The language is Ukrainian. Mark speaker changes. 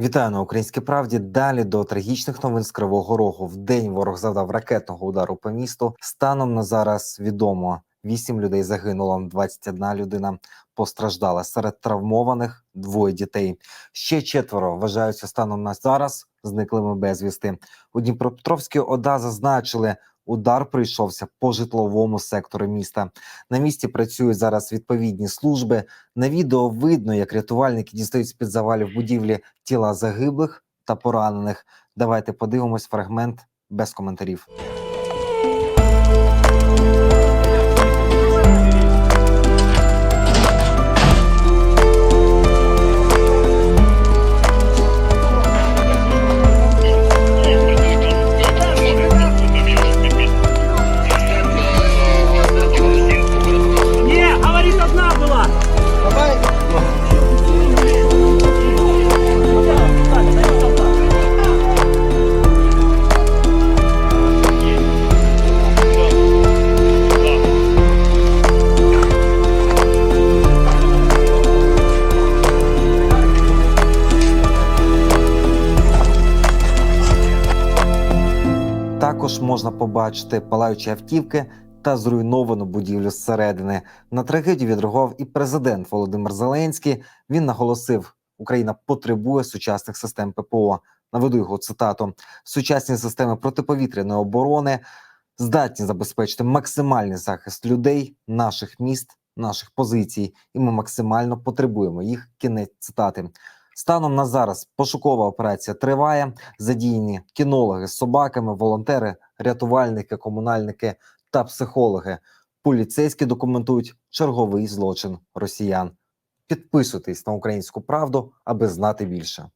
Speaker 1: Вітаю на українській правді. Далі до трагічних новин з Кривого Рогу. В день ворог завдав ракетного удару по місту. Станом на зараз відомо. Вісім людей загинуло, 21 людина постраждала. Серед травмованих двоє дітей. Ще четверо вважаються станом на зараз зниклими безвісти. У Дніпропетровській ОДА зазначили, удар прийшовся по житловому сектору міста. На місці працюють зараз відповідні служби. На відео видно, як рятувальники дістають з під завалів будівлі тіла загиблих та поранених. Давайте подивимось фрагмент без коментарів. Також можна побачити палаючі автівки та зруйновану будівлю зсередини. На трагедію відреагував і президент Володимир Зеленський. Він наголосив, Україна потребує сучасних систем ППО. Наведу його цитату: сучасні системи протиповітряної оборони здатні забезпечити максимальний захист людей, наших міст, наших позицій, і ми максимально потребуємо їх. Кінець цитати. Станом на зараз пошукова операція триває. Задіяні кінологи з собаками, волонтери, рятувальники, комунальники та психологи. Поліцейські документують черговий злочин росіян. Підписуйтесь на українську правду, аби знати більше.